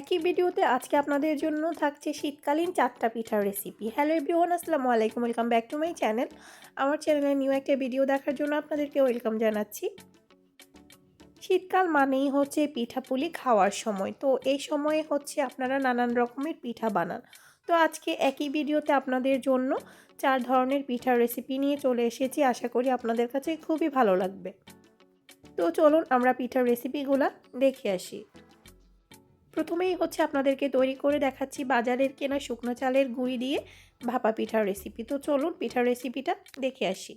একই ভিডিওতে আজকে আপনাদের জন্য থাকছে শীতকালীন চারটা পিঠার রেসিপি হ্যালো এভরিওয়ান আসসালামু আলাইকুম welcome back to my channel আমার চ্যানেলে নিউ একটা ভিডিও দেখার জন্য আপনাদেরকে ওয়েলকাম জানাচ্ছি। শীতকাল মানেই হচ্ছে পিঠাপুলি খাওয়ার সময়। তো এই সময়ে হচ্ছে আপনারা নানান রকমের পিঠা বানান। তো আজকে একই ভিডিওতে আপনাদের জন্য চার ধরনের পিঠার রেসিপি নিয়ে চলে এসেছি। আশা করি আপনাদের কাছে খুবই ভালো লাগবে। তো চলুন আমরা পিঠার রেসিপিগুলো দেখে আসি। প্রথমেই হচ্ছে আপনাদেরকে তৈরি করে দেখাচ্ছি বাজারের কেনা শুকনো চালের গুঁড়ি দিয়ে ভাপা পিঠার রেসিপি তো চলুন পিঠার রেসিপিটা দেখে আসি।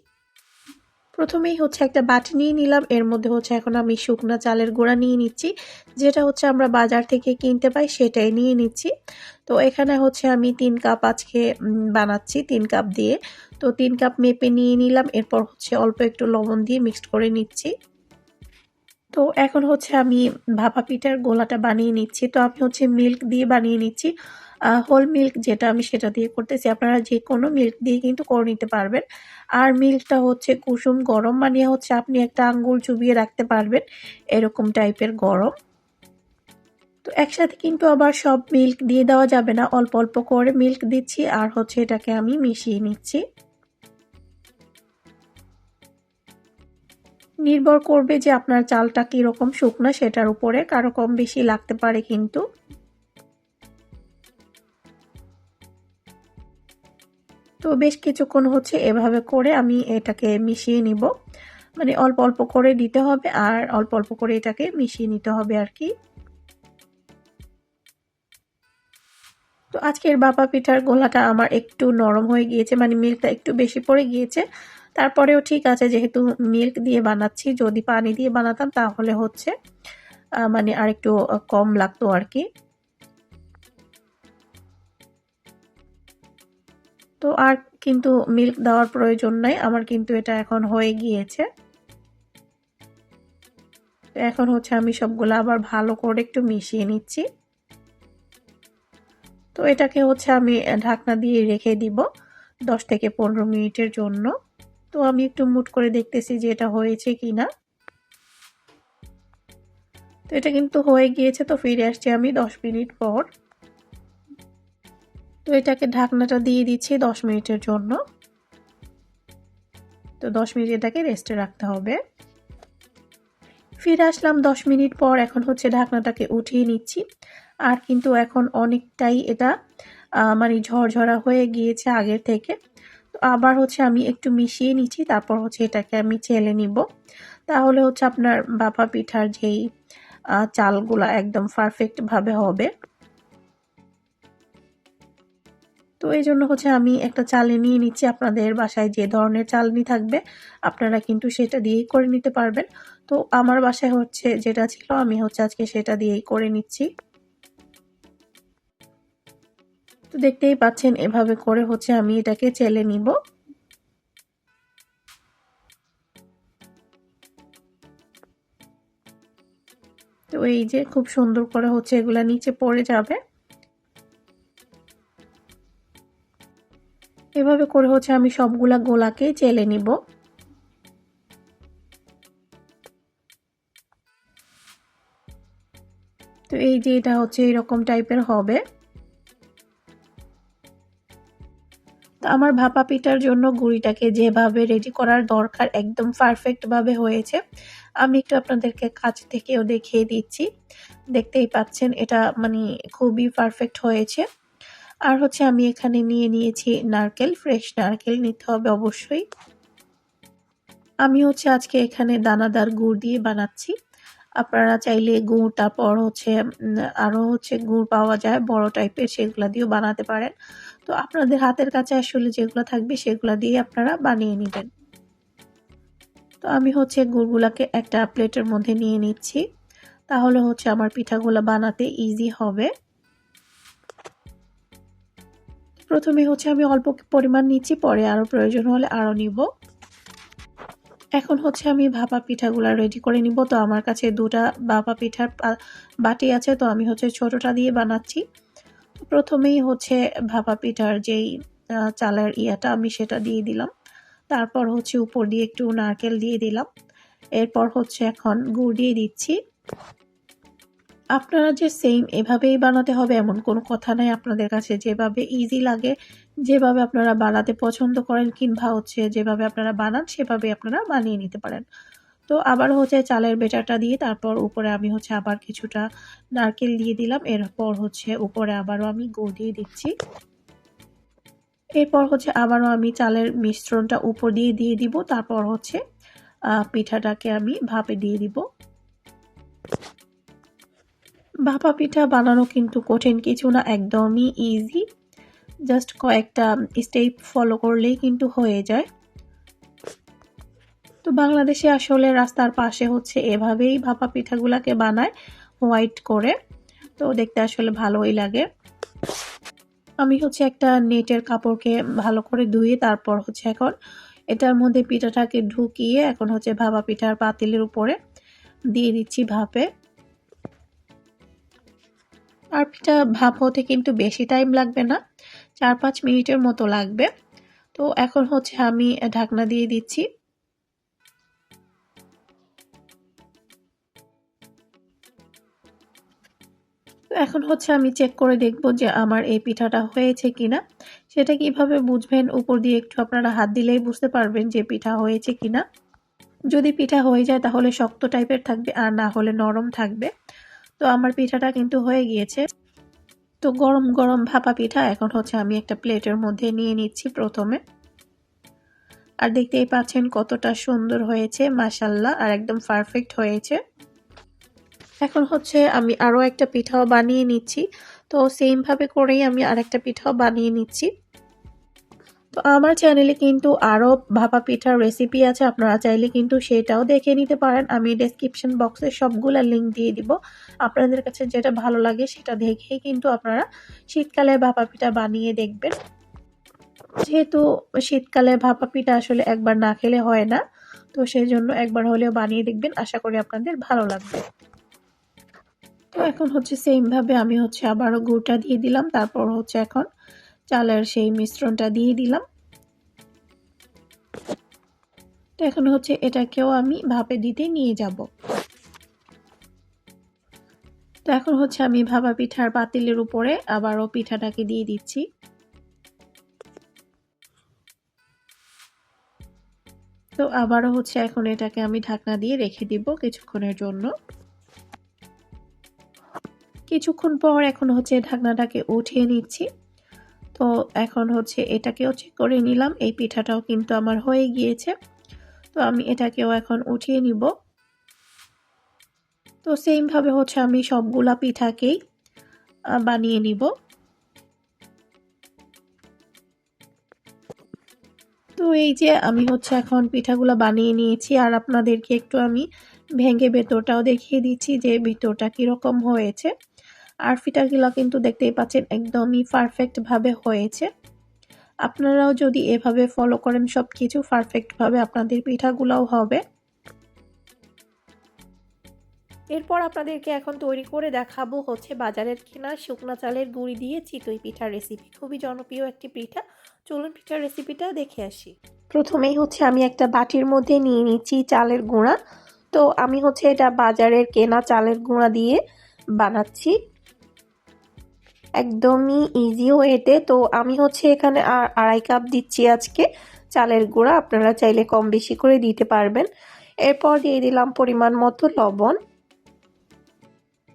প্রথমেই হচ্ছে একটা বাটি নিয়ে নিলাম। এর মধ্যে হচ্ছে এখন আমি শুকনো চালের গুঁড়া নিয়ে নিচ্ছি। যেটা হচ্ছে আমরা বাজার থেকে কিনতে পাই সেটাই নিয়ে নিচ্ছি। তো এখানে হচ্ছে আমি তিন কাপ আজকে বানাচ্ছি তিন কাপ দিয়ে। তো তিন কাপ মেপে নিয়ে নিলাম। এরপর হচ্ছে অল্প একটু লবণ দিয়ে মিক্সড করে নিচ্ছি। তো এখন হচ্ছে আমি ভাপা পিঠার গোলাটা বানিয়ে নিচ্ছি। তো আমি হচ্ছে মিল্ক দিয়ে বানিয়ে নিচ্ছি। হোল মিল্ক যেটা আমি সেটা দিয়ে করতেছি। আপনারা যে কোনো মিল্ক দিয়ে কিন্তু করে নিতে পারবেন। আর মিল্কটা হচ্ছে কুসুম গরম বানিয়ে হচ্ছে আপনি একটা আঙ্গুল চুবিয়ে রাখতে পারবেন এরকম টাইপের গরম। তো একসাথে কিন্তু আবার সব মিল্ক দিয়ে দেওয়া যাবে না। অল্প অল্প করে মিল্ক দিচ্ছি আর হচ্ছে এটাকে আমি মিশিয়ে নিচ্ছি। নির্ভর করবে যে আপনার চালটা কীরকম শুকনো সেটার উপরে, কারও কম বেশি লাগতে পারে কিন্তু। তো বেশ কিছুক্ষণ হচ্ছে এভাবে করে আমি এটাকে মিশিয়ে নিব। মানে অল্প অল্প করে দিতে হবে আর অল্প অল্প করে এটাকে মিশিয়ে নিতে হবে আর কি। তো আজকের বাপা পিঠার গোলাটা আমার একটু নরম হয়ে গিয়েছে মানে মিল্কটা একটু বেশি পড়ে গিয়েছে। তারপরেও ঠিক আছে, যেহেতু মিল্ক দিয়ে বানাচ্ছি, যদি পানি দিয়ে বানাতাম তাহলে হচ্ছে মানে আর একটু কম লাগতো আর কি তো আর কিন্তু মিল্ক দেওয়ার প্রয়োজন নাই, আমার কিন্তু এটা এখন হয়ে গিয়েছে। এখন হচ্ছে আমি সবগুলো আবার ভালো করে একটু মিশিয়ে নিচ্ছি। তো এটাকে হচ্ছে আমি ঢাকনা দিয়ে রেখে দিব দশ থেকে পনেরো মিনিটের জন্য। তো আমি একটু মুট করে দেখতেছি যে এটা হয়েছে কি না তো এটা কিন্তু হয়ে গিয়েছে, তো ফিরে আসছি আমি দশ মিনিট পর। তো এটাকে ঢাকনাটা দিয়ে দিচ্ছি দশ মিনিটের জন্য। তো দশ মিনিট এটাকে রেস্টে রাখতে হবে। ফিরে আসলাম দশ মিনিট পর, এখন হচ্ছে ঢাকনাটাকে উঠিয়ে নিচ্ছি। আর কিন্তু এখন অনেকটাই এটা মানে ঝরঝরা হয়ে গিয়েছে আগের থেকে। তো আবার হচ্ছে আমি একটু মিশিয়ে নিচ্ছি, তারপর হচ্ছে এটাকে আমি চেলে নিব। তাহলে হচ্ছে আপনার বাপা পিঠার যেই চালগুলা একদম পারফেক্টভাবে হবে। তো এই জন্য হচ্ছে আমি একটা চালে নিয়ে নিচ্ছি। আপনাদের বাসায় যে ধরনের চালনি থাকবে, আপনারা কিন্তু সেটা দিয়েই করে নিতে পারবেন। তো আমার বাসায় হচ্ছে যেটা ছিল, আমি হচ্ছে আজকে সেটা দিয়েই করে নিচ্ছি। তো দেখতেই পাচ্ছেন, এভাবে করে হচ্ছে আমি এটাকে চেলে নিব। তো এই যে খুব সুন্দর করে হচ্ছে এগুলা নিচে পড়ে যাবে। এভাবে করে হচ্ছে আমি সবগুলা গোলাকে চেলে নিব। তো এই যে এটা হচ্ছে এরকম টাইপের হবে। আমার ভাপা পিঠার জন্য গুড়িটাকে যেভাবে রেডি করার দরকার একদম পারফেক্টভাবে হয়েছে, আমি একটু আপনাদেরকে কাছ থেকেও দেখিয়ে দিচ্ছি। দেখতেই পাচ্ছেন এটা মানে খুবই পারফেক্ট হয়েছে। আর হচ্ছে আমি এখানে নিয়ে নিয়েছি নারকেল ফ্রেশ নারকেল নিতে হবে অবশ্যই। আমি হচ্ছে আজকে এখানে দানাদার গুড় দিয়ে বানাচ্ছি। আপনারা চাইলে গুড়, তারপর হচ্ছে আরও হচ্ছে গুড় পাওয়া যায়, বড় টাইপের সেগুলো দিয়েও বানাতে পারেন। তো আপনাদের হাতের কাছে আসলে যেগুলো থাকবে সেগুলো দিয়ে আপনারা বানিয়ে নেবেন। তো আমি হচ্ছে গুড়গুলাকে একটা প্লেটের মধ্যে নিয়ে নিচ্ছি। তাহলে হচ্ছে আমার পিঠাগুলো বানাতে ইজি হবে। প্রথমে হচ্ছে আমি অল্প পরিমাণ নিচ্ছি, পরে আরও প্রয়োজন হলে আরও নিব। এখন হচ্ছে আমি ভাপা পিঠাগুলো রেডি করে নিব। তো আমার কাছে দুটা ভাপা পিঠার বাটি আছে, তো আমি হচ্ছে ছোটটা দিয়ে বানাচ্ছি। প্রথমেই হচ্ছে ভাপা পিঠার যেই চালের ইয়াটা আমি সেটা দিয়ে দিলাম। তারপর হচ্ছে উপর দিয়ে একটু নারকেল দিয়ে দিলাম। এরপর হচ্ছে এখন গুড় দিয়ে দিচ্ছি। আপনারা যে সেম এভাবেই বানাতে হবে এমন কোনো কথা নাই আপনাদের কাছে। যেভাবে ইজি লাগে, যেভাবে আপনারা বানাতে পছন্দ করেন কিংবা হচ্ছে যেভাবে আপনারা বানান সেভাবে আপনারা বানিয়ে নিতে পারেন। তো আবার হচ্ছে চালের বেটাটা দিয়ে তারপর উপরে আমি হচ্ছে আবার কিছুটা নারকেল দিয়ে দিলাম। এরপর হচ্ছে উপরে আবারও আমি গুড় দিয়ে দিচ্ছি। এরপর হচ্ছে আবারও আমি চালের মিশ্রণটা উপর দিয়ে দিয়ে দিব। তারপর হচ্ছে পিঠাটাকে আমি ভাপে দিয়ে দিব। ভাপা পিঠা বানানো কিন্তু কঠিন কিছু না, একদমই ইজি জাস্ট কয়েকটা স্টেপ ফলো করলেই কিন্তু হয়ে যায়। তো বাংলাদেশে আসলে রাস্তার পাশে হচ্ছে এভাবেই ভাপা পিঠাগুলাকে বানায় হোয়াইট করে। তো দেখতে আসলে ভালোই লাগে। আমি হচ্ছে একটা নেটের কাপড়কে ভালো করে ধুয়ে তারপর হচ্ছে এখন এটার মধ্যে পিঠাটাকে ঢুকিয়ে এখন হচ্ছে ভাপা পিঠার পাতিলের উপরে দিয়ে দিচ্ছি ভাপে। আর পিঠা ভাপ হতে কিন্তু বেশি টাইম লাগবে না, চার পাঁচ মিনিটের মতো লাগবে। তো এখন হচ্ছে আমি ঢাকনা দিয়ে দিচ্ছি। এখন হচ্ছে আমি চেক করে দেখব যে আমার এই পিঠাটা হয়েছে কিনা। সেটা কীভাবে বুঝবেন? উপর দিয়ে একটু আপনারা হাত দিলেই বুঝতে পারবেন যে পিঠা হয়েছে কিনা। যদি পিঠা হয়ে যায় তাহলে শক্ত টাইপের থাকবে আর না হলে নরম থাকবে। তো আমার পিঠাটা কিন্তু হয়ে গিয়েছে। তো গরম গরম ভাপা পিঠা এখন হচ্ছে আমি একটা প্লেটের মধ্যে নিয়ে নিচ্ছি প্রথমে। আর দেখতেই পাচ্ছেন কতটা সুন্দর হয়েছে মাসাল্লাহ আর একদম পারফেক্ট হয়েছে। এখন হচ্ছে আমি আরও একটা পিঠাও বানিয়ে নিচ্ছি। তো সেমভাবে করেই আমি আরেকটা পিঠাও বানিয়ে নিচ্ছি। তো আমার চ্যানেলে কিন্তু আরও ভাপা পিঠার রেসিপি আছে, আপনারা চাইলে কিন্তু সেটাও দেখে নিতে পারেন। আমি ডেসক্রিপশন বক্সে সবগুলো লিঙ্ক দিয়ে দিব। আপনাদের কাছে যেটা ভালো লাগে সেটা দেখেই কিন্তু আপনারা শীতকালে ভাপা পিঠা বানিয়ে দেখবেন। যেহেতু শীতকালে ভাপা পিঠা আসলে একবার না খেলে হয় না, তো সেই জন্য একবার হলেও বানিয়ে দেখবেন। আশা করি আপনাদের ভালো লাগবে। তো এখন হচ্ছে সেমভাবে আমি হচ্ছে আবারও গুড়টা দিয়ে দিলাম। তারপর হচ্ছে এখন চালের সেই মিশ্রণটা দিয়ে দিলাম। তো এখন হচ্ছে এটাকেও আমি ভাপে দিতে নিয়ে যাব। তো এখন হচ্ছে আমি ভাপা পিঠার পাতিলের উপরে আবারও পিঠাটাকে দিয়ে দিচ্ছি। তো আবারও হচ্ছে এখন এটাকে আমি ঢাকনা দিয়ে রেখে দিব কিছুক্ষণের জন্য। কিছুক্ষণ পর এখন হচ্ছে ঢাকনাটাকে উঠিয়ে নিচ্ছি। তো এখন হচ্ছে এটাকেও চেক করে নিলাম। এই পিঠাটাও কিন্তু আমার হয়ে গিয়েছে। তো আমি এটাকেও এখন উঠিয়ে নিব। তো সেমভাবে হচ্ছে আমি সবগুলা পিঠাকেই বানিয়ে নিব। তো এই যে আমি হচ্ছে এখন পিঠাগুলো বানিয়ে নিয়েছি। আর আপনাদেরকে একটু আমি ভেঙে ভেতরটাও দেখিয়ে দিচ্ছি যে ভেতরটা কীরকম হয়েছে। আর ফিটাগুলো কিন্তু দেখতেই পাচ্ছেন একদমই পারফেক্টভাবে হয়েছে। আপনারাও যদি এভাবে ফলো করেন সব কিছু পারফেক্টভাবে আপনাদের পিঠাগুলোও হবে। এরপর আপনাদেরকে এখন তৈরি করে দেখাবো হচ্ছে বাজারের কেনা শুকনো চালের গুঁড়ি দিয়ে চিতই পিঠার রেসিপি খুবই জনপ্রিয় একটি পিঠা। চলুন পিঠার রেসিপিটা দেখে আসি। প্রথমেই হচ্ছে আমি একটা বাটির মধ্যে নিয়ে নিচ্ছি চালের গুঁড়া। তো আমি হচ্ছে এটা বাজারের কেনা চালের গুঁড়া দিয়ে বানাচ্ছি। একদমই ইজি ওয়েতে তো আমি হচ্ছে এখানে আড়াই কাপ দিচ্ছি আজকে। চালের গুঁড়া আপনারা চাইলে কম বেশি করে দিতে পারবেন। এরপর দিয়ে দিলাম পরিমাণ মতো লবণ।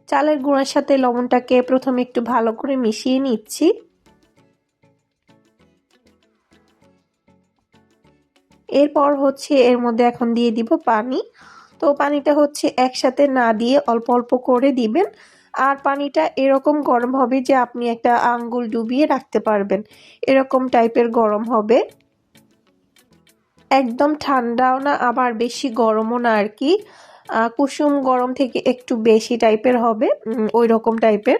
চালের গুঁড়ার সাথে লবণটাকে প্রথমে একটু ভালো করে মিশিয়ে নিচ্ছি। এরপর হচ্ছে এর মধ্যে এখন দিয়ে দিব পানি। তো পানিটা হচ্ছে একসাথে না দিয়ে অল্প অল্প করে দিবেন। আর পানিটা এরকম গরম হবে যে আপনি একটা আঙ্গুল ডুবিয়ে রাখতে পারবেন। এরকম টাইপের গরম হবে। একদম ঠান্ডাও না, আবার বেশি গরমও না আর কি। কুসুম গরম থেকে একটু বেশি টাইপের হবে ওই রকম টাইপের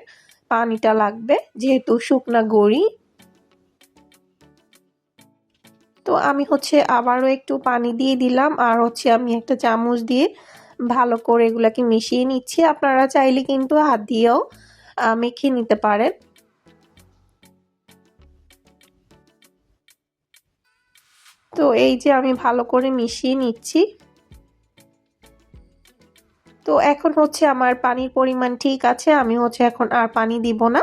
পানিটা লাগবে, যেহেতু শুকনা গড়ি। তো আমি হচ্ছে আবারও একটু পানি দিয়ে দিলাম, আর হচ্ছে আমি একটা চামচ দিয়ে ভালো করে এগুলাকে মিশিয়ে নিচ্ছি। আপনারা চাইলে কিন্তু হাত দিয়েও মেখে নিতে পারেন। তো এই যে আমি ভালো করে মিশিয়ে নিচ্ছি। তো এখন হচ্ছে আমার পানির পরিমাণ ঠিক আছে, আমি হচ্ছে এখন আর পানি দিব না।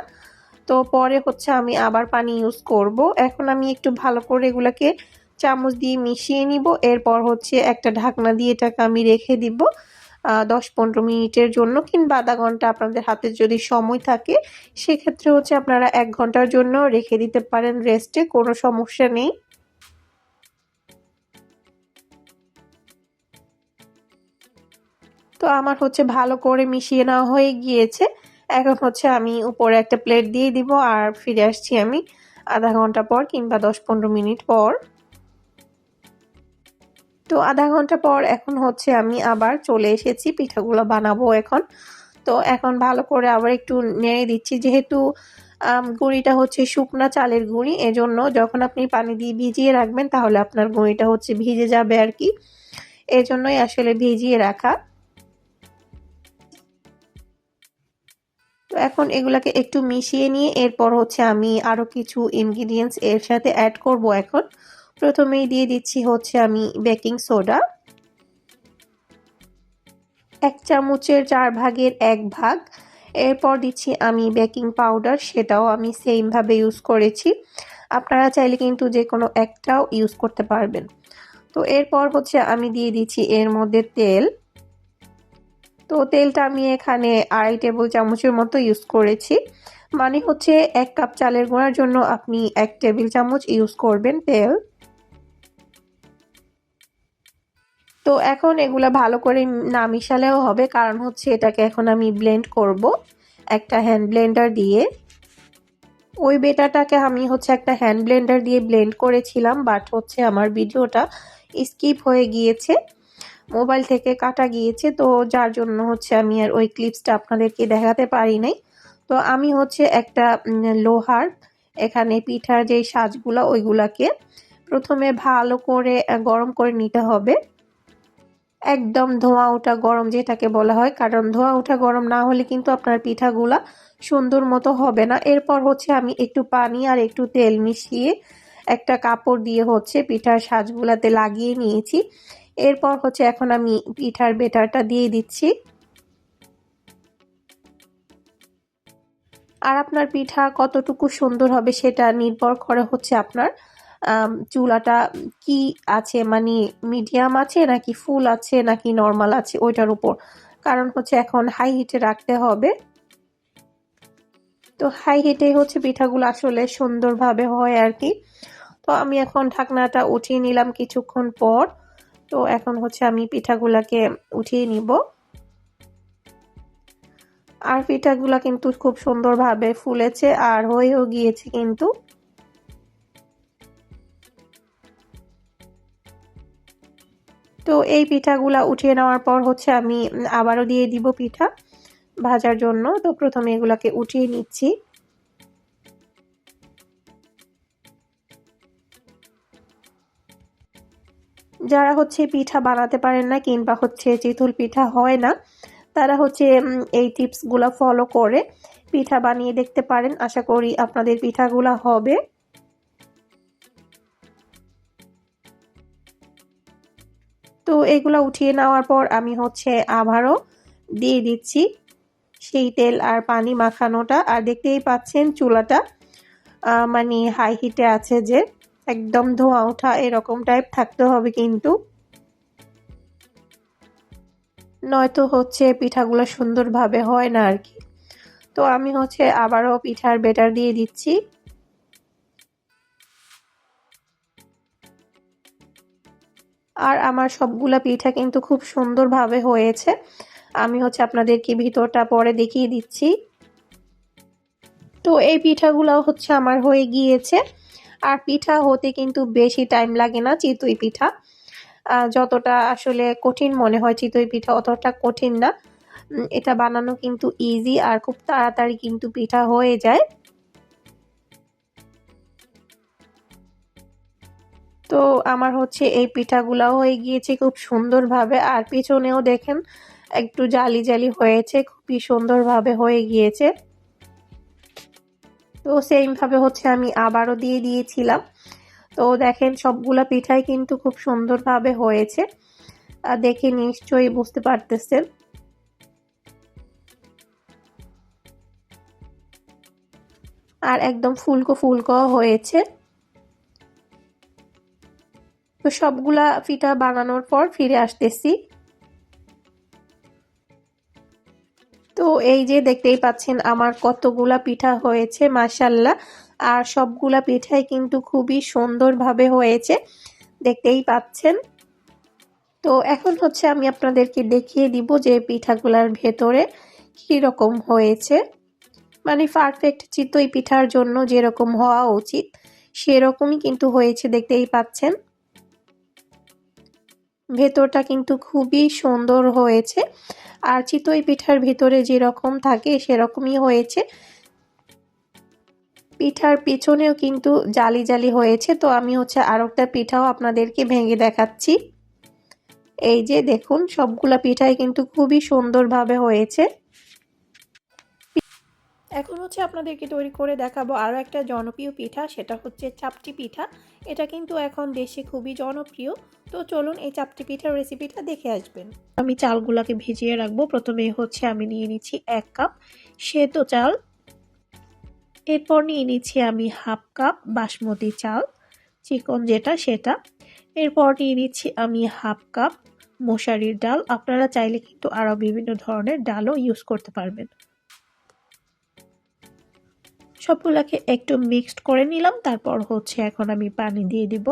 তো পরে হচ্ছে আমি আবার পানি ইউজ করব। এখন আমি একটু ভালো করে এগুলাকে চামচ দিয়ে মিশিয়ে নিব। এরপর হচ্ছে একটা ঢাকনা দিয়ে এটাকে আমি রেখে দিব দশ পনেরো মিনিটের জন্য কিংবা আধা ঘণ্টা আপনাদের হাতে যদি সময় থাকে, সেক্ষেত্রে হচ্ছে আপনারা এক ঘণ্টার জন্য রেখে দিতে পারেন রেস্টে, কোনো সমস্যা নেই। তো আমার হচ্ছে ভালো করে মিশিয়ে নেওয়া হয়ে গিয়েছে। এখন হচ্ছে আমি উপরে একটা প্লেট দিয়ে দিব আর ফিরে আসছি আমি আধা ঘণ্টা পর কিংবা দশ পনেরো মিনিট পর। তো আধা ঘণ্টা পর এখন হচ্ছে আমি আবার চলে এসেছি, পিঠাগুলো বানাবো এখন। তো এখন ভালো করে আবার একটু নেড়ে দিচ্ছি, যেহেতু গুঁড়িটা হচ্ছে শুকনা চালের গুঁড়ি, এজন্য যখন আপনি পানি দিয়ে ভিজিয়ে রাখবেন তাহলে আপনার গুঁড়িটা হচ্ছে ভিজে যাবে আর কি। এজন্যই আসলে ভিজিয়ে রাখা। তো এখন এগুলাকে একটু মিশিয়ে নিয়ে এরপর হচ্ছে আমি আরও কিছু ইনগ্রিডিয়েন্টস এর সাথে অ্যাড করব এখন। প্রথমেই দিয়ে দিচ্ছি হচ্ছে আমি বেকিং সোডা। এক চামচের চার ভাগের এক ভাগ। এরপর দিচ্ছি আমি বেকিং পাউডার, সেটাও আমি সেমভাবে ইউজ করেছি। আপনারা চাইলে কিন্তু যে কোনো একটাও ইউজ করতে পারবেন। তো এরপর হচ্ছে আমি দিয়ে দিচ্ছি এর মধ্যে তেল। তো তেলটা আমি এখানে আড়াই টেবিল চামচের মতো ইউজ করেছি। মানে হচ্ছে এক কাপ চালের গোড়ার জন্য আপনি এক টেবিল চামচ ইউজ করবেন তেল। তো এখন এগুলা ভালো করে না মিশালেও হবে, কারণ হচ্ছে এটাকে এখন আমি ব্লেন্ড করব একটা হ্যান্ড ব্লেন্ডার দিয়ে। ওই বেটাটাকে আমি হচ্ছে একটা হ্যান্ড ব্লেন্ডার দিয়ে ব্লেন্ড করেছিলাম বাট হচ্ছে আমার ভিডিওটা স্কিপ হয়ে গিয়েছে মোবাইল থেকে কাটা গিয়েছে, তো যার জন্য হচ্ছে আমি আর ওই ক্লিপসটা আপনাদেরকে দেখাতে পারি নাই। তো আমি হচ্ছে একটা লোহার এখানে পিঠার যে সাজগুলো, ওইগুলাকে প্রথমে ভালো করে গরম করে নিতে হবে। একদম ধোঁয়া ওঠা গরম যেটাকে বলা হয়। কারণ ধোঁয়া ওঠা গরম না হলে কিন্তু আপনার পিঠাগুলা সুন্দর মতো হবে না। এরপর হচ্ছে আমি একটু পানি আর একটু তেল মিশিয়ে একটা কাপড় দিয়ে হচ্ছে পিঠার সাজগুলাতে লাগিয়ে নিয়েছি। এরপর হচ্ছে এখন আমি পিঠার বেটারটা দিয়ে দিচ্ছি। আর আপনার পিঠা কতটুকু সুন্দর হবে সেটা নির্ভর করে হচ্ছে আপনার চুলাটা কি আছে? মানে মিডিয়াম আছে নাকি ফুল আছে নাকি নর্মাল আছে? ওইটার উপর। কারণ হচ্ছে এখন হাই হিটে রাখতে হবে। তো হাই হিটে হচ্ছে পিঠাগুলো আসলে সুন্দরভাবে হয় আর কি। তো আমি এখন ঢাকনাটা উঠিয়ে নিলাম কিছুক্ষণ পর। তো এখন হচ্ছে আমি পিঠাগুলাকে উঠিয়ে নিব। আর পিঠাগুলা কিন্তু খুব সুন্দরভাবে ফুলেছে আর হয়েও গিয়েছে কিন্তু। তো এই পিঠাগুলা উঠিয়ে নেওয়ার পর হচ্ছে আমি আবারও দিয়ে দিব পিঠা ভাজার জন্য। তো প্রথমে এগুলাকে উঠিয়ে নিচ্ছি। যারা হচ্ছে পিঠা বানাতে পারেন না কিংবা হচ্ছে চিতুল পিঠা হয় না, তারা হচ্ছে এই টিপসগুলো ফলো করে পিঠা বানিয়ে দেখতে পারেন। আশা করি আপনাদের পিঠাগুলা হবে। তো এগুলো উঠিয়ে নেওয়ার পর আমি হচ্ছে আবারও দিয়ে দিচ্ছি সেই তেল আর পানি মাখানোটা। আর দেখতেই পাচ্ছেন চুলাটা মানে হাই হিটে আছে যে, একদম ধোঁয়া ওঠা এরকম টাইপ থাকতে হবে কিন্তু। নয়তো হচ্ছে পিঠাগুলো সুন্দরভাবে হয় না আর কি। তো আমি হচ্ছে আবারও পিঠার বেটার দিয়ে দিচ্ছি। আর আমার সবগুলা পিঠা কিন্তু খুব সুন্দরভাবে হয়েছে। আমি হচ্ছে আপনাদেরকে ভিতরটা পরে দেখিয়ে দিচ্ছি। তো এই পিঠাগুলো হচ্ছে আমার হয়ে গিয়েছে। আর পিঠা হতে কিন্তু বেশি টাইম লাগে না চিতই পিঠা। যতটা আসলে কঠিন মনে হয় চিতই পিঠা অতটা কঠিন না। এটা বানানো কিন্তু ইজি আর খুব তাড়াতাড়ি কিন্তু পিঠা হয়ে যায়। তো আমার হচ্ছে এই পিঠাগুলাও হয়ে গিয়েছে খুব সুন্দরভাবে। আর পিছনেও দেখেন, একটু জালি জালি হয়েছে, খুবই সুন্দরভাবে হয়ে গিয়েছে। তো সেইমভাবে হচ্ছে আমি আবারও দিয়ে দিয়েছিলাম। তো দেখেন, সবগুলো পিঠাই কিন্তু খুব সুন্দরভাবে হয়েছে। দেখে নিশ্চয়ই বুঝতে পারতেছেন। আর একদম ফুলকো ফুলকো হয়েছে। তো সবগুলা পিঠা বানানোর পর ফিরে আসতেছি। তো এই যে দেখতেই পাচ্ছেন আমার কতগুলা পিঠা হয়েছে মাসাল্লাহ আর সবগুলা পিঠাই কিন্তু খুবই সুন্দরভাবে হয়েছে, দেখতেই পাচ্ছেন। তো এখন হচ্ছে আমি আপনাদেরকে দেখিয়ে দিব যে পিঠাগুলার ভেতরে কীরকম হয়েছে। মানে পারফেক্ট চিতই পিঠার জন্য যেরকম হওয়া উচিত, সেরকমই কিন্তু হয়েছে, দেখতেই পাচ্ছেন। ভেতরটা কিন্তু খুবই সুন্দর হয়েছে। আর চিতই পিঠার ভিতরে যেরকম থাকে সেরকমই হয়েছে। পিঠার পিছনেও কিন্তু জালি জালি হয়েছে। তো আমি হচ্ছে আর একটা পিঠাও আপনাদেরকে ভেঙে দেখাচ্ছি। এই যে দেখুন, সবগুলা পিঠাই কিন্তু খুবই সুন্দরভাবে হয়েছে। এখন হচ্ছে আপনাদেরকে তৈরি করে দেখাবো আরও একটা জনপ্রিয় পিঠা, সেটা হচ্ছে চাপটি পিঠা। এটা কিন্তু এখন দেশে খুবই জনপ্রিয়। তো চলুন এই চাপটি পিঠার রেসিপিটা দেখে আসবেন। আমি চালগুলোকে ভিজিয়ে রাখব। প্রথমে হচ্ছে আমি নিয়ে নিচ্ছি এক কাপ সেদ্ধ চাল। এরপর নিয়ে নিচ্ছি আমি হাফ কাপ বাসমতি চাল, চিকন যেটা সেটা। এরপর নিয়ে নিচ্ছি আমি হাফ কাপ মশারির ডাল। আপনারা চাইলে কিন্তু আরও বিভিন্ন ধরনের ডালও ইউজ করতে পারবেন। সবগুলাকে একটু মিক্সড করে নিলাম, তারপর হচ্ছে এখন আমি পানি দিয়ে দিব।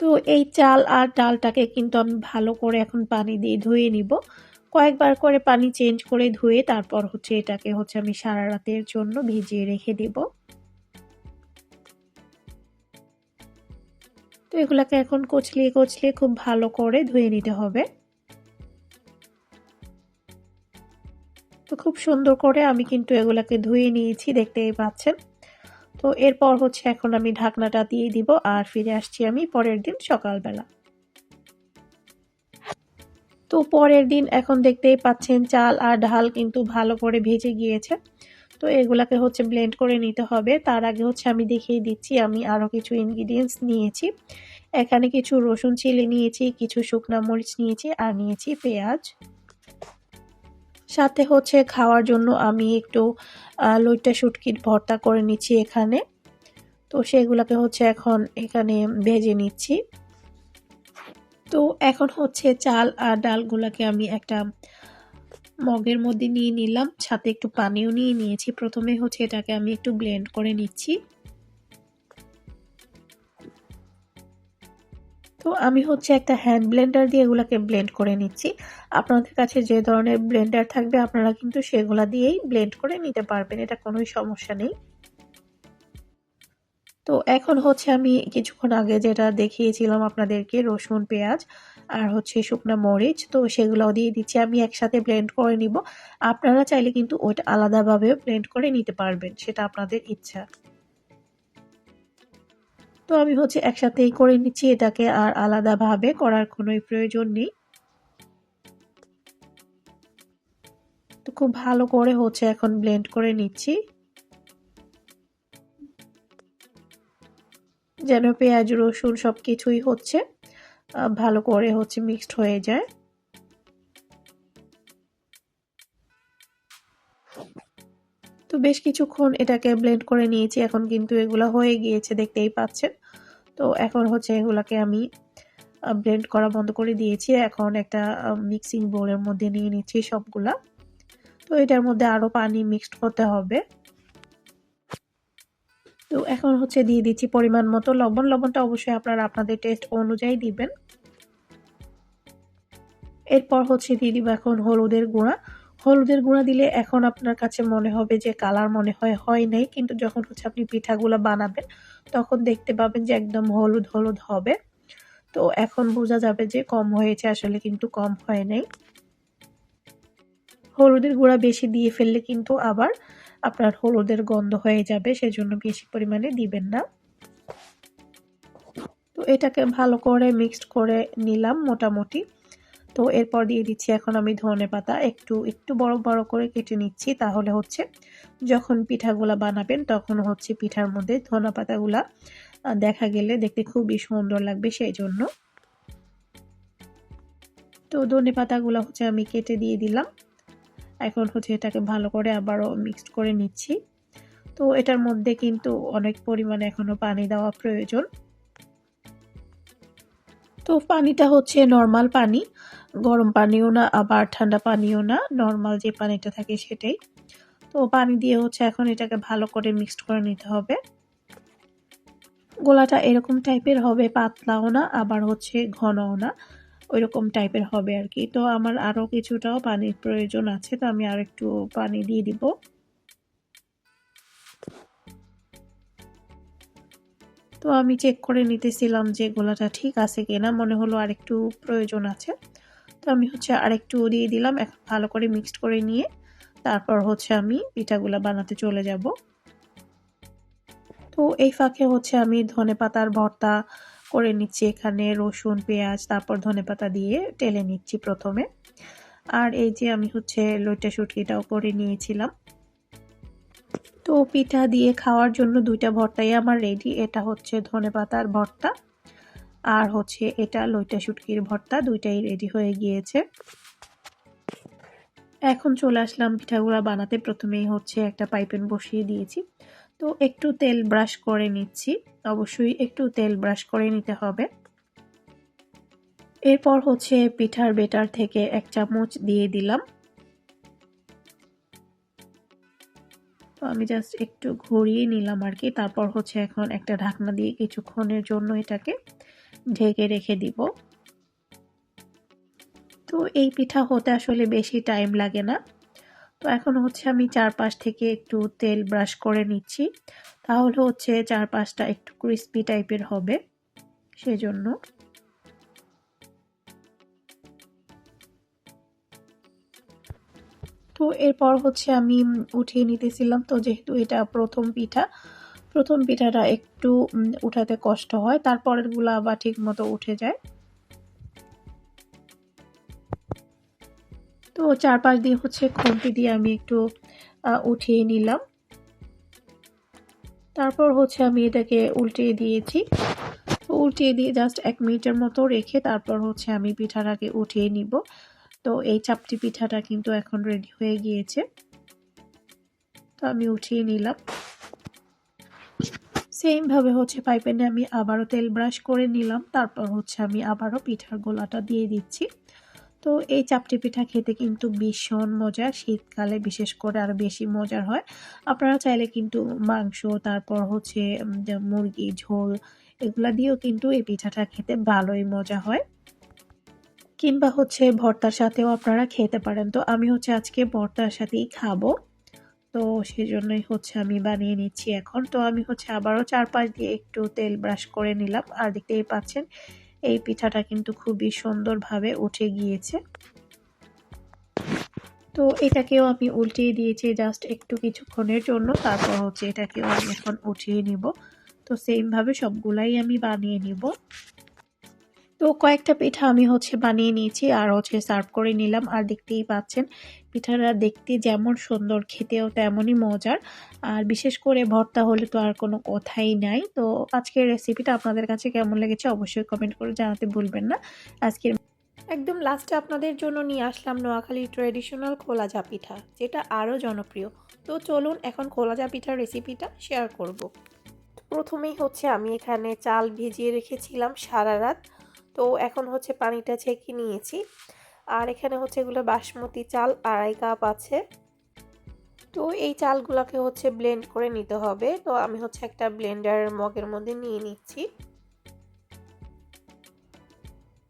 তো এই চাল আর ডালটাকে কিন্তু আমি ভালো করে এখন পানি দিয়ে ধুয়ে নিব। কয়েকবার করে পানি চেঞ্জ করে ধুয়ে তারপর হচ্ছে এটাকে হচ্ছে আমি সারা রাতের জন্য ভিজিয়ে রেখে দিব। তো এগুলাকে এখন কচলিয়ে কচলিয়ে খুব ভালো করে ধুয়ে নিতে হবে। তো খুব সুন্দর করে আমি কিন্তু এগুলাকে ধুয়ে নিয়েছি, দেখতেই পাচ্ছেন। তো এরপর হচ্ছে এখন আমি ঢাকনাটা দিয়ে দিব আর ফিরে আসছি আমি পরের দিন সকালবেলা। তো পরের দিন এখন দেখতেই পাচ্ছেন চাল আর ঢাল কিন্তু ভালো করে ভেজে গিয়েছে। তো এগুলাকে হচ্ছে ব্লেন্ড করে নিতে হবে। তার আগে হচ্ছে আমি দেখিয়ে দিচ্ছি, আমি আরও কিছু ইনগ্রিডিয়েন্টস নিয়েছি। এখানে কিছু রসুন চিলি নিয়েছি, কিছু শুকনো মরিচ নিয়েছি, আর নিয়েছি পেঁয়াজ। সাথে হচ্ছে খাওয়ার জন্য আমি একটু লইটা শুটকির ভর্তা করে নিচ্ছি এখানে। তো সেগুলোকে হচ্ছে এখন এখানে ভেজে নিচ্ছি। তো এখন হচ্ছে চাল আর ডালগুলোকে আমি একটা মগের মধ্যে নিয়ে নিলাম, সাথে একটু পানিও নিয়ে নিয়েছি। প্রথমে হচ্ছে এটাকে আমি একটু ব্লেন্ড করে নিচ্ছি। তো আমি হচ্ছে একটা হ্যান্ড ব্লেন্ডার দিয়ে এগুলোকে ব্লেন্ড করে নিচ্ছি। আপনাদের কাছে যে ধরনের ব্লেন্ডার থাকবে, আপনারা কিন্তু সেগুলা দিয়েই ব্লেন্ড করে নিতে পারবেন, এটা কোনোই সমস্যা নেই। তো এখন হচ্ছে আমি কিছুক্ষণ আগে যেটা দেখিয়েছিলাম আপনাদেরকে, রসুন, পেঁয়াজ আর হচ্ছে শুকনো মরিচ, তো সেগুলোও দিয়ে দিচ্ছি, আমি একসাথে ব্লেন্ড করে নিব। আপনারা চাইলে কিন্তু ওইটা আলাদাভাবে ব্লেন্ড করে নিতে পারবেন, সেটা আপনাদের ইচ্ছা। তো আমি হচ্ছে একসাথেই করে নিচ্ছি এটাকে, আর আলাদাভাবে করার কোনোই প্রয়োজন নেই। তো খুব ভালো করে হচ্ছে এখন ব্লেন্ড করে নিচ্ছি। যেন পেঁয়াজ, রসুন সব কিছুই হচ্ছে ভালো করে হচ্ছে মিক্সড হয়ে যায়। তো বেশ কিছুক্ষণ এটাকে ব্লেন্ড করে নিয়েছি, এখন কিন্তু এগুলো হয়ে গিয়েছে, দেখতেই পাচ্ছেন। তো এখন হচ্ছে এগুলাকে আমি ব্লেন্ড করা বন্ধ করে দিয়েছি। এখন একটা মিক্সিং বোলের মধ্যে নিয়ে নিচ্ছি সবগুলা। তো এটার মধ্যে আরও পানি মিক্সড করতে হবে। তো এখন হচ্ছে দিয়ে দিচ্ছি পরিমাণ মতো লবণ। লবণটা অবশ্যই আপনারা আপনাদের টেস্ট অনুযায়ী দিবেন। এরপর হচ্ছে দিয়ে দিব এখন হলুদের গুঁড়া। হলুদের গুঁড়া দিলে এখন আপনার কাছে মনে হবে যে কালার মনে হয় হয় নাই। কিন্তু যখন হচ্ছে আপনি পিঠাগুলো বানাবেন, তখন দেখতে পাবেন যে একদম হলুদ হলুদ হবে। তো এখন বোঝা যাবে যে কম হয়েছে, আসলে কিন্তু কম হয় নাই। হলুদের গুঁড়া বেশি দিয়ে ফেললে কিন্তু আবার আপনার হলুদের গন্ধ হয়ে যাবে, সেজন্য বেশি পরিমাণে দিবেন না। তো এটাকে ভালো করে মিক্সড করে নিলাম মোটামুটি। তো এরপর দিয়ে দিচ্ছি এখন আমি ধনে পাতা। একটু একটু বড় বড় করে কেটে নিচ্ছি, তাহলে হচ্ছে যখন পিঠাগুলা বানাবেন তখন হচ্ছে পিঠার মধ্যে ধনে পাতাগুলা দেখা গেলে দেখতে খুবই সুন্দর লাগবে সেই জন্য তো ধনে পাতাগুলো হচ্ছে আমি কেটে দিয়ে দিলাম। এখন হচ্ছে এটাকে ভালো করে আবারও মিক্সড করে নিচ্ছি। তো এটার মধ্যে কিন্তু অনেক পরিমাণে এখনও পানি দেওয়া প্রয়োজন। তো পানিটা হচ্ছে নর্মাল পানি। গরম পানিও না, আবার ঠান্ডা পানিও না নর্মাল যে পানিটা থাকে সেটাই। তো পানি দিয়ে হচ্ছে এখন এটাকে ভালো করে মিক্সড করে নিতে হবে। গোলাটা এরকম টাইপের হবে, পাতলাও না, আবার হচ্ছে ঘনও না, ওইরকম টাইপের হবে আর কি। তো আমার আরও কিছুটাও পানির প্রয়োজন আছে, তো আমি আর একটু পানি দিয়ে দিব। তো আমি চেক করে নিতেছিলাম যে গোলাটা ঠিক আছে কিনা, মনে হলো আরেকটু প্রয়োজন আছে। তো আমি হচ্ছে আরেকটু দিয়ে দিলাম। এখন ভালো করে মিক্সড করে নিয়ে তারপর হচ্ছে আমি পিঠাগুলো বানাতে চলে যাব। তো এই ফাঁকে হচ্ছে আমি ধনে পাতার ভর্তা করে নিচ্ছি এখানে, রসুন, পেঁয়াজ, তারপর ধনে পাতা দিয়ে টেলে নিচ্ছি প্রথমে। আর এই যে আমি হচ্ছে লইটা শুটকিটাও করে নিয়েছিলাম। তো পিঠা দিয়ে খাওয়ার জন্য দুইটা ভর্তাই আমার রেডি এটা হচ্ছে ধনে পাতার ভর্তা। আর হচ্ছে এটা লইটা শুটকির ভর্তা, দুইটাই রেডি হয়ে গিয়েছে। এখন চলে আসলাম পিঠাগুলো বানাতে। প্রথমেই হচ্ছে একটা পাইপেন বসিয়ে দিয়েছি। তো একটু তেল ব্রাশ করে নিচ্ছি। অবশ্যই একটু তেল ব্রাশ করে নিতে হবে। এরপর হচ্ছে পিঠার বেটার থেকে এক চামচ দিয়ে দিলাম। তো আমি জাস্ট একটু ঘুরিয়ে নিলাম আর কি। তারপর হচ্ছে এখন একটা ঢাকনা দিয়ে কিছুক্ষণের জন্য এটাকে ঢেকে রেখে দিব। তো এই পিঠা হতে আসলে বেশি টাইম লাগে না। তো এখন হচ্ছে আমি চারপাশ থেকে একটু তেল ব্রাশ করে নিচ্ছি। তাহলে হচ্ছে চারপাশটা একটু ক্রিস্পি টাইপের হবে। সেজন্য তো এরপর হচ্ছে আমি উঠিয়ে নিতেছিলাম। তো যেহেতু এটা প্রথম পিঠা প্রথম পিঠাটা একটু উঠাতে কষ্ট হয়, তারপরের তারপরেরগুলো আবার ঠিক মতো উঠে যায়। তো চারপাশ দিয়ে হচ্ছে খুন্তি দিয়ে আমি একটু উঠিয়ে নিলাম। তারপর হচ্ছে আমি এটাকে উল্টিয়ে দিয়েছি। উল্টিয়ে দিয়ে জাস্ট এক মিনিটের মতো রেখে তারপর হচ্ছে আমি পিঠাটাকে উঠিয়ে নিব। তো এই চাপটি পিঠাটা কিন্তু এখন রেডি হয়ে গিয়েছে। তো আমি উঠিয়ে নিলাম। সেমভাবে হচ্ছে পাইপেনে আমি আবারও তেল ব্রাশ করে নিলাম। তারপর হচ্ছে আমি আবারও পিঠার গোলাটা দিয়ে দিচ্ছি। তো এই চাপটি পিঠা খেতে কিন্তু ভীষণ মজা শীতকালে বিশেষ করে আরও বেশি মজার হয়। আপনারা চাইলে কিন্তু মাংস, তারপর হচ্ছে মুরগি, ঝোল এগুলা দিয়েও কিন্তু এই পিঠাটা খেতে ভালোই মজা হয়। কিংবা হচ্ছে ভর্তার সাথেও আপনারা খেতে পারেন। তো আমি হচ্ছে আজকে ভর্তার সাথেই খাব। তো সেজন্যই হচ্ছে আমি বানিয়ে নিচ্ছি এখন। তো আমি হচ্ছে আবারও চারপাশ দিয়ে একটু তেল ব্রাশ করে নিলাম। আর দেখতেই পাচ্ছেন, এই পিঠাটা কিন্তু খুবই সুন্দরভাবে উঠে গিয়েছে। তো এটাকেও আমি উল্টিয়ে দিয়েছি জাস্ট একটু কিছুক্ষণের জন্য। তারপর হচ্ছে এটাকেও আমি এখন উঠিয়ে নিব। তো সেমভাবে সবগুলাই আমি বানিয়ে নিব। তো কয়েকটা পিঠা আমি হচ্ছে বানিয়ে নিয়েছি আর হচ্ছে সার্ভ করে নিলাম। আর দেখতেই পাচ্ছেন পিঠাটা দেখতে যেমন সুন্দর, খেতেও তেমনই মজার। আর বিশেষ করে ভর্তা হলে তো আর কোনো কথাই নাই। তো আজকের রেসিপিটা আপনাদের কাছে কেমন লেগেছে অবশ্যই কমেন্ট করে জানাতে ভুলবেন না। আজকের একদম লাস্টে আপনাদের জন্য নিয়ে আসলাম নোয়াখালীর ট্রেডিশনাল খোলাজা পিঠা, যেটা আরও জনপ্রিয়। তো চলুন এখন খোলাজা পিঠার রেসিপিটা শেয়ার করব। প্রথমেই হচ্ছে আমি এখানে চাল ভিজিয়ে রেখেছিলাম সারা রাত। তো এখন হচ্ছে পানিটা ছেঁকে নিয়েছি। আর এখানে হচ্ছে এগুলো বাসমতি চাল, আড়াই কাপ আছে। তো এই চালগুলোকে হচ্ছে ব্লেন্ড করে নিতে হবে। তো আমি হচ্ছে একটা ব্লেন্ডার মগের মধ্যে নিয়ে নিচ্ছি।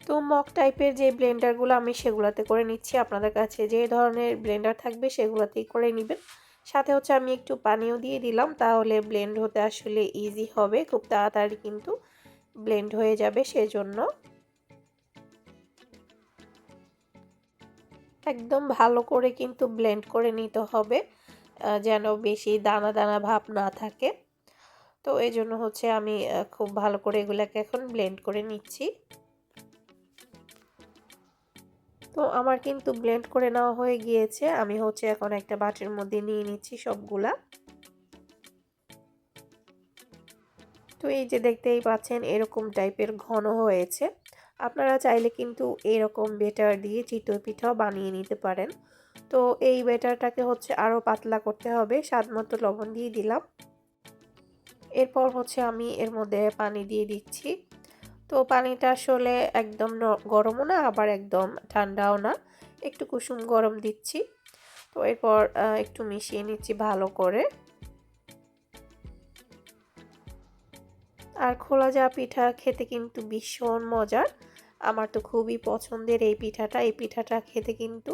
তো মগ টাইপের যে ব্লেন্ডারগুলো আমি সেগুলোতে করে নিচ্ছি। আপনাদের কাছে যে ধরনের ব্লেন্ডার থাকবে সেগুলোতেই করে নেবেন। সাথে হচ্ছে আমি একটু পানিও দিয়ে দিলাম, তাহলে ব্লেন্ড হতে আসলে ইজি হবে। খুব তাড়াতাড়ি কিন্তু ব্লেন্ড হয়ে যাবে সেজন্য। একদম ভালো করে কিন্তু ব্লেন্ড করে নিতে হবে যেন বেশি দানা দানা ভাব না থাকে। তো এই জন্য হচ্ছে আমি খুব ভালো করে এগুলাকে এখন ব্লেন্ড করে নিচ্ছি। তো আমার কিন্তু ব্লেন্ড করে নেওয়া হয়ে গিয়েছে। আমি হচ্ছে এখন একটা বাটির মধ্যে নিয়ে নিচ্ছি সবগুলা। তো এই যে দেখতেই পাচ্ছেন এরকম টাইপের ঘন হয়েছে। আপনারা চাইলে কিন্তু এরকম বেটার দিয়ে চিতই পিঠাও বানিয়ে নিতে পারেন। তো এই বেটারটাকে হচ্ছে আরও পাতলা করতে হবে, স্বাদ মতো লবণ দিয়ে দিলাম। এরপর হচ্ছে আমি এর মধ্যে পানি দিয়ে দিচ্ছি। তো পানিটা আসলে একদম গরমও না, আবার একদম ঠান্ডাও না। একটু কুসুম গরম দিচ্ছি। তো এরপর একটু মিশিয়ে নিচ্ছি ভালো করে। আর খোলা যা পিঠা খেতে কিন্তু ভীষণ মজার। আমার তো খুবই পছন্দের এই পিঠাটা। এই পিঠাটা খেতে কিন্তু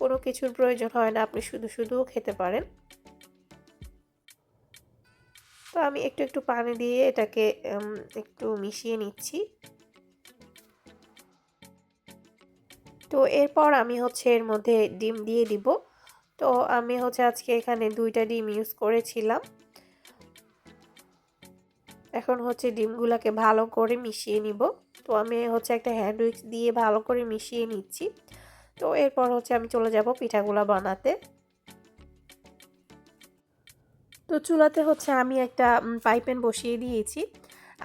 কোনো কিছুর প্রয়োজন হয় না, আপনি শুধু শুধুও খেতে পারেন। তো আমি একটু একটু পানি দিয়ে এটাকে একটু মিশিয়ে নিচ্ছি। তো এরপর আমি হচ্ছে এর মধ্যে ডিম দিয়ে দিব। তো আমি হচ্ছে আজকে এখানে দুইটা ডিম ইউজ করেছিলাম। এখন হচ্ছে ডিমগুলোকে ভালো করে মিশিয়ে নিব। তো আমি হচ্ছে একটা হ্যান্ড উইক্স দিয়ে ভালো করে মিশিয়ে নিচ্ছি। তো এরপর হচ্ছে আমি চলে যাব পিঠাগুলা বানাতে। তো চুলাতে হচ্ছে আমি একটা পাইপেন বসিয়ে দিয়েছি।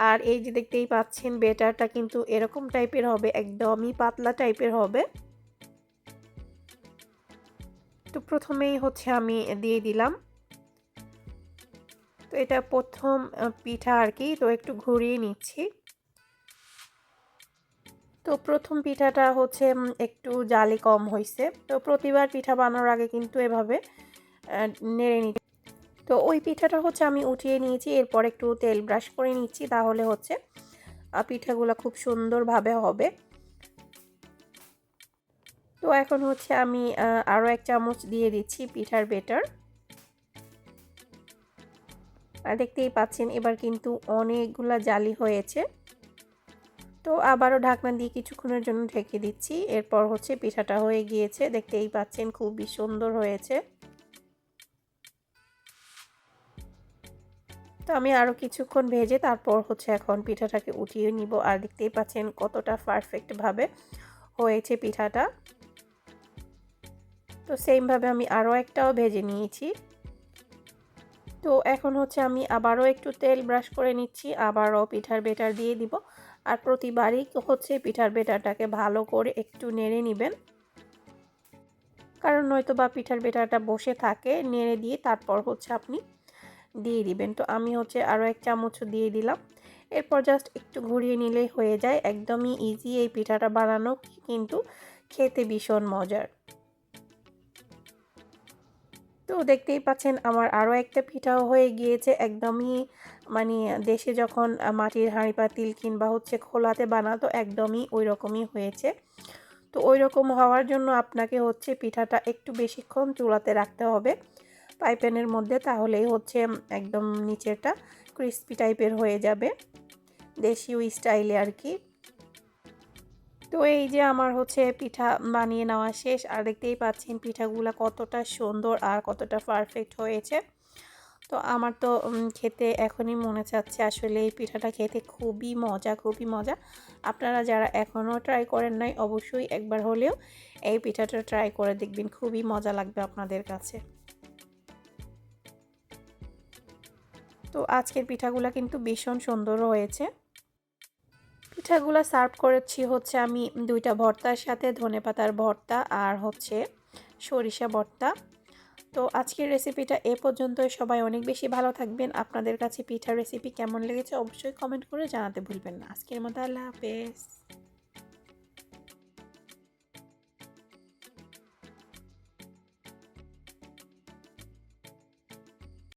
আর এই যে দেখতেই পাচ্ছেন বেটারটা কিন্তু এরকম টাইপের হবে, একদমই পাতলা টাইপের হবে। তো প্রথমেই হচ্ছে আমি দিয়ে দিলাম। তো এটা প্রথম পিঠা আর কি, তো একটু ঘুরিয়ে নিচ্ছি। তো প্রথম পিঠাটা হচ্ছে একটু জালি কম হয়েছে তো প্রতিবার পিঠা বানানোর আগে কিন্তু এভাবে নেড়ে নিচ্ছি তো ওই পিঠাটা হচ্ছে আমি উঠিয়ে নিয়েছি, এরপর একটু তেল ব্রাশ করে নিচ্ছি, তাহলে হচ্ছে পিঠাগুলো খুব সুন্দরভাবে হবে। তো এখন হচ্ছে আমি আরও এক চামচ দিয়ে দিচ্ছি পিঠার বেটার। আর দেখতেই পাচ্ছেন, এবার কিন্তু অনেকগুলা জালি হয়েছে। তো আবারও ঢাকনা দিয়ে কিছুক্ষণের জন্য ঢেকে দিচ্ছি। এরপর হচ্ছে পিঠাটা হয়ে গিয়েছে। দেখতেই পাচ্ছেন খুবই সুন্দর হয়েছে। তো আমি আরও কিছুক্ষণ ভেজে তারপর হচ্ছে এখন পিঠাটাকে উঠিয়ে নিব। আর দেখতেই পাচ্ছেন কতটা পারফেক্টভাবে হয়েছে পিঠাটা। তো সেমভাবে আমি আরও একটাও ভেজে নিয়েছি। তো এখন হচ্ছে আমি আবারও একটু তেল ব্রাশ করে নিচ্ছি। আবারও পিঠার বেটার দিয়ে দিব। আর প্রতিবারই হচ্ছে পিঠার বেটাটাকে ভালো করে একটু নেড়ে নেবেন। কারণ নয়তো বা পিঠার বেটাটা বসে থাকে, নেড়ে দিয়ে তারপর হচ্ছে আপনি দিয়ে দিবেন। তো আমি হচ্ছে আরও এক চামচ দিয়ে দিলাম। এরপর জাস্ট একটু ঘুরিয়ে নিলে হয়ে যায়। একদমই ইজি এই পিঠাটা বানানো, কিন্তু খেতে ভীষণ মজার। তো দেখতেই পাচ্ছেন আমার আরও একটা পিঠাও হয়ে গিয়েছে একদমই মানে দেশে যখন মাটির হাঁড়ি পাতিল কিংবা হচ্ছে খোলাতে বানাতো একদমই ওই রকমই হয়েছে। তো ওই রকম হওয়ার জন্য আপনাকে হচ্ছে পিঠাটা একটু বেশিক্ষণ চুলাতে রাখতে হবে। পাইপ্যানের মধ্যে তাহলেই হচ্ছে একদম নিচেরটা ক্রিস্পি টাইপের হয়ে যাবে। দেশীয় স্টাইলে আর কি। তো এই যে আমার হচ্ছে পিঠা বানিয়ে নেওয়া শেষ, আর দেখতেই পাচ্ছেন পিঠাগুলো কতটা সুন্দর আর কতটা পারফেক্ট হয়েছে। তো আমার তো খেতে এখনই মনে চাচ্ছে আসলে এই পিঠাটা খেতে খুবই মজা খুবই মজা। আপনারা যারা এখনও ট্রাই করেন নাই, অবশ্যই একবার হলেও এই পিঠাটা ট্রাই করে দেখবেন, খুবই মজা লাগবে আপনাদের কাছে। তো আজকের পিঠাগুলো কিন্তু ভীষণ সুন্দর হয়েছে। পিঠাগুলো সার্ভ করেছি হচ্ছে আমি দুইটা ভর্তার সাথে, ধনে পাতার ভর্তা আর হচ্ছে সরিষা ভর্তা। তো আজকের রেসিপিটা এ পর্যন্ত সবাই অনেক বেশি ভালো থাকবেন। আপনাদের কাছে পিঠার রেসিপি কেমন লেগেছে অবশ্যই কমেন্ট করে জানাতে ভুলবেন না। আজকের মতো আল্লাহ হাফেজ।